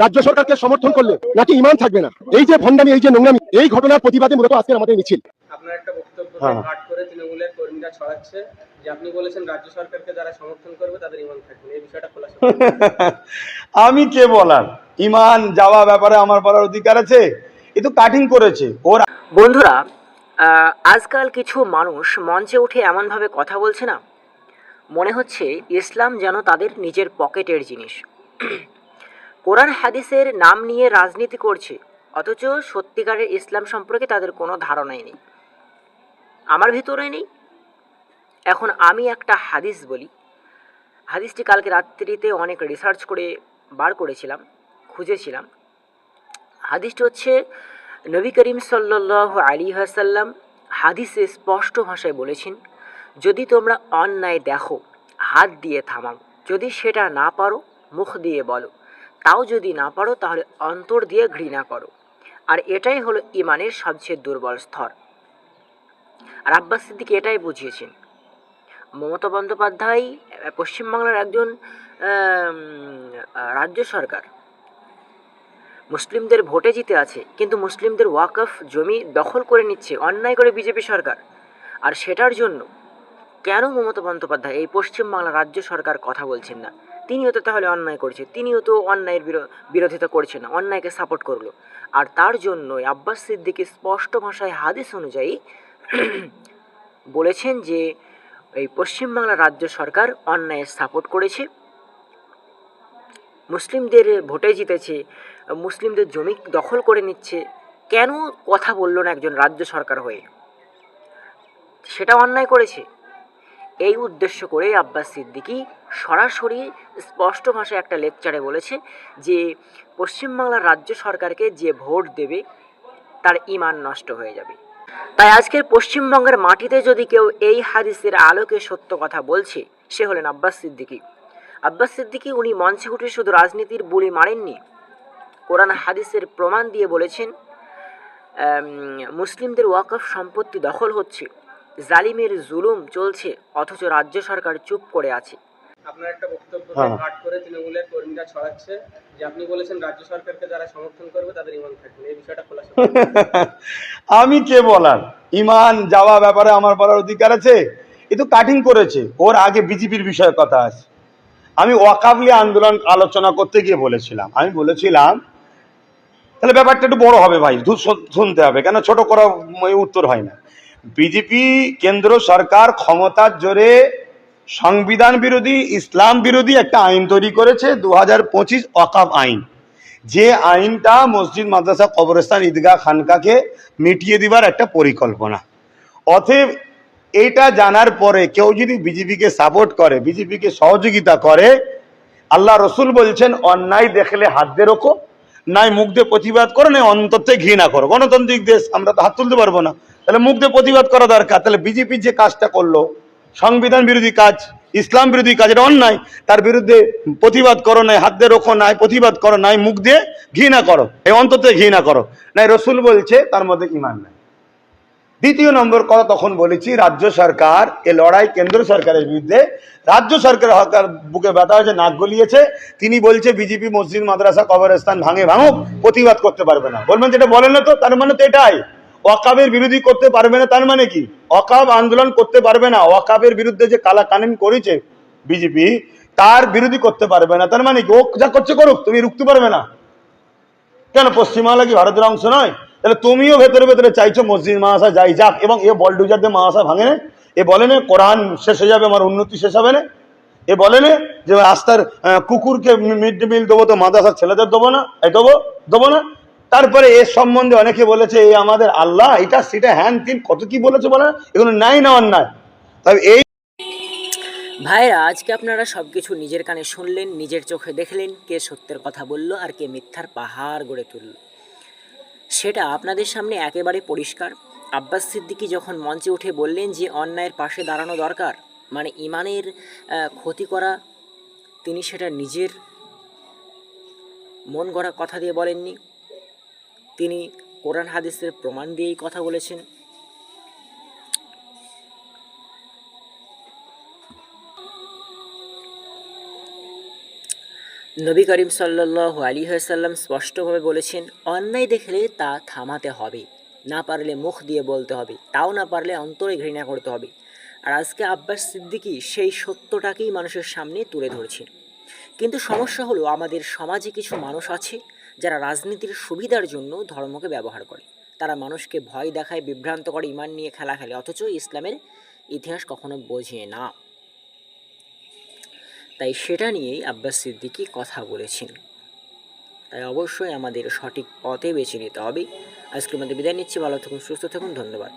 রাজ্য সরকারকে সমর্থন করলে নাকি ইমান থাকবে না? এই যে ভণ্ডামি এই যে নোংরামি এই ঘটনার প্রতিবাদে মূলত আজকের আমাদের মিছিল। আপনার একটা বক্তব্য হ্যাঁ। করে তৃণমূলের কর্মীরা ছড়াচ্ছে যে আপনি বলেছেন রাজ্য সরকারকে যারা সমর্থন করবে তাদের ইমান থাকবে এই বিষয়টা খোলাসা। আমি কে বলার? ইমান যাওয়া ব্যাপারে আমার বলার অধিকার আছে। এ তো কাটিং করেছে। ওর বন্ধুরা আহ, আজকাল কিছু মানুষ মঞ্চে উঠে এমনভাবে কথা বলছে না? মনে হচ্ছে ইসলাম যেন তাদের নিজের পকেটের জিনিস। কোরআন হাদিসের নাম নিয়ে রাজনীতি করছে, অথচ সত্যিকারের ইসলাম সম্পর্কে তাদের কোনো ধারণাই নেই। আমার ভিতরে নেই। এখন আমি একটা হাদিস বলি। হাদিসটি কালকে রাত্রিতে অনেক রিসার্চ করে বার করেছিলাম, খুঁজেছিলাম। হাদিসটি হচ্ছে নবী করিম সাল্লাহ আলী হাসাল্লাম হাদিসে স্পষ্ট ভাষায় বলেছেন, যদি তোমরা অন্যায় দেখো, হাত দিয়ে থামাও। যদি সেটা না পারো, মুখ দিয়ে বলো। তাও যদি না পারো, তাহলে অন্তর দিয়ে ঘৃণা করো। আর এটাই হলো ইমানের সবচেয়ে দুর্বল স্তর। আর আব্বাস সিদ্দিক এটাই বুঝিয়েছেন। মমতা বন্দ্যোপাধ্যায়, পশ্চিমবাংলার একজন রাজ্য সরকার। মুসলিমদের ভোটে জিতে আছে, কিন্তু মুসলিমদের ওয়াকফ জমি দখল করে নিচ্ছে অন্যায় করে বিজেপি সরকার। আর সেটার জন্য কেন মমতা বন্দ্যোপাধ্যায় এই পশ্চিমবাংলা রাজ্য সরকার কথা বলছেন না? তিনিও তো তাহলে অন্যায় করছে, তিনিও তো অন্যায়ের বিরো- বিরোধিতা করছেন না, অন্যায়কে সাপোর্ট করল। আর তার জন্যই আব্বাস সিদ্দিকি স্পষ্ট ভাষায় হাদিস অনুযায়ী বলেছেন যে, এই পশ্চিমবাংলা রাজ্য সরকার অন্যায়ের সাপোর্ট করেছে। মুসলিমদের ভোটে জিতেছে, মুসলিমদের জমি দখল করে নিচ্ছে, কেন কথা বলল না একজন রাজ্য সরকার হয়ে? সেটা অন্যায় করেছে। এই উদ্দেশ্য করে আব্বাস সিদ্দিকী সরাসরি স্পষ্ট ভাষায় একটা লেকচারে বলেছে যে, পশ্চিমবাংলার রাজ্য সরকারকে যে ভোট দেবে, তার ইমান নষ্ট হয়ে যাবে। তাই আজকের পশ্চিমবঙ্গের মাটিতে যদি কেউ এই হাদিসের আলোকে সত্য কথা বলছে, সে হলেন আব্বাস সিদ্দিকী। আব্বাস সিদ্দিকি উনি মঞ্চে উঠে শুধু রাজনীতির বুলি মারেননি, কোরআন হাদিসের প্রমাণ দিয়ে বলেছেন মুসলিমদের ওয়াকফ সম্পত্তি দখল হচ্ছে। জালিমের জুলুম চলছে অথচ রাজ্য সরকার চুপ করে আছে। আপনার একটা বক্তব্য হ্যাঁ। পাঠ করে তৃণমূলের কর্মীরা ছড়াচ্ছে যে আপনি বলেছেন রাজ্য সরকারকে যারা সমর্থন করবে তাদের ইমান থাকবে এই বিষয়টা খোলাসা। আমি কে বলার? ইমান যাওয়া ব্যাপারে আমার বলার অধিকার আছে? এ তো কাটিং করেছে। ওর আগে বিজেপির বিষয়ে কথা আছে। আমি ওয়াকাবলি আন্দোলন আলোচনা করতে গিয়ে বলেছিলাম। আমি বলেছিলাম তাহলে ব্যাপারটা একটু বড় হবে ভাই শুনতে হবে। কেন ছোট করা উত্তর হয় না। বিজেপি কেন্দ্র সরকার ক্ষমতার জোরে সংবিধান বিরোধী, ইসলাম বিরোধী একটা আইন তৈরি করেছে দু হাজার পঁচিশ অকাব আইন। যে আইনটা মসজিদ, মাদ্রাসা, কবরস্থান, ঈদগাহ, খানকাকে মিটিয়ে দিবার একটা পরিকল্পনা। অতএব এটা জানার পরে কেউ যদি বিজেপিকে সাপোর্ট করে, বিজেপিকে সহযোগিতা করে, আল্লাহ রসুল বলছেন, অন্যায় দেখলে হাত দিয়ে রোখো নাই মুখ দিয়ে প্রতিবাদ করো, নাই থেকে ঘৃণা করো। গণতান্ত্রিক দেশ, আমরা তো হাত তুলতে পারব না। তাহলে মুখ দিয়ে প্রতিবাদ করা দরকার। তাহলে বিজেপি যে কাজটা করল, সংবিধান বিরোধী কাজ, ইসলাম বিরোধী কাজ, এটা অন্যায়। তার বিরুদ্ধে প্রতিবাদ করো, নাই হাত দিয়ে রোখো, নাই প্রতিবাদ করো, নাই মুখ দিয়ে ঘৃণা করো। এই অন্ততে ঘৃণা করো। নাই রসুল বলছে, তার মধ্যে ইমান নাই। দ্বিতীয় নম্বর কথা তখন বলেছি, রাজ্য সরকার, এ লড়াই কেন্দ্র সরকারের বিরুদ্ধে, রাজ্য সরকার হকার বুকে ব্যথা হয়েছে, নাক গলিয়েছে, তিনি বলছে, বিজেপি মসজিদ মাদ্রাসা, কবরস্থান ভাঙে ভাঙুক, প্রতিবাদ করতে পারবে না। বলবেন যেটা বলেন না তো, তার মানে তো এটাই। ওয়াকাবের বিরোধী করতে পারবে না, তার মানে কি? ওয়াকাব আন্দোলন করতে পারবে না ওয়াকাবের বিরুদ্ধে যে কালা কানুন করেছে বিজেপি, তার বিরোধী করতে পারবে না, তার মানে কি? ও যা করছে করুক, তুমি রুখতে পারবে না। কেন, পশ্চিমবাংলা কি ভারতের অংশ নয়? তাহলে তুমিও ভেতরে ভেতরে চাইছো মসজিদ মাহাসা যাই যাক, এবং এ বলডুজার দিয়ে মাহাসা ভাঙে এ বলে না, কোরআন শেষ হয়ে যাবে, আমার উন্নতি শেষ হবে না। এ বলে না যে রাস্তার কুকুরকে মিড ডে মিল দেবো তো মাদ্রাসার ছেলেদের দেবো না এই দেবো দেবো না। তারপরে এর সম্বন্ধে অনেকে বলেছে এই আমাদের আল্লাহ, এটা সেটা হ্যান তিন কত কি বলেছে বলে এগুলো নাই না অন্যায়। তবে এই ভাইরা, আজকে আপনারা সব কিছু নিজের কানে শুনলেন, নিজের চোখে দেখলেন, কে সত্যের কথা বলল আর কে মিথ্যার পাহাড় গড়ে তুলল। সেটা আপনাদের সামনে একেবারে পরিষ্কার। আব্বাস সিদ্দিকি যখন মঞ্চে উঠে বললেন যে অন্যায়ের পাশে দাঁড়ানো দরকার মানে ইমানের ক্ষতি করা, তিনি সেটা নিজের মন গড়া কথা দিয়ে বলেননি। তিনি কোরআন হাদিসের প্রমাণ দিয়েই কথা বলেছেন। নবী করিম সাল্লাহ আলী সাল্লাম স্পষ্টভাবে বলেছেন, অন্যায় দেখলে তা থামাতে হবে, না পারলে মুখ দিয়ে বলতে হবে, তাও না পারলে অন্তরে ঘৃণা করতে হবে। আর আজকে আব্বাস সিদ্দিকী সেই সত্যটাকেই মানুষের সামনে তুলে ধরছে কিন্তু সমস্যা হলো আমাদের সমাজে কিছু মানুষ আছে, যারা রাজনীতির সুবিধার জন্য ধর্মকে ব্যবহার করে। তারা মানুষকে ভয় দেখায়, বিভ্রান্ত করে, ইমান নিয়ে খেলা খেলে। অথচ ইসলামের ইতিহাস কখনো বোঝে না। তাই সেটা নিয়েই আব্বাস সিদ্দিকি কথা বলেছেন। তাই অবশ্যই আমাদের সঠিক পথে বেছে নিতে হবে। আজকের মধ্যে বিদায় নিচ্ছি। ভালো থাকুন, সুস্থ থাকুন। ধন্যবাদ।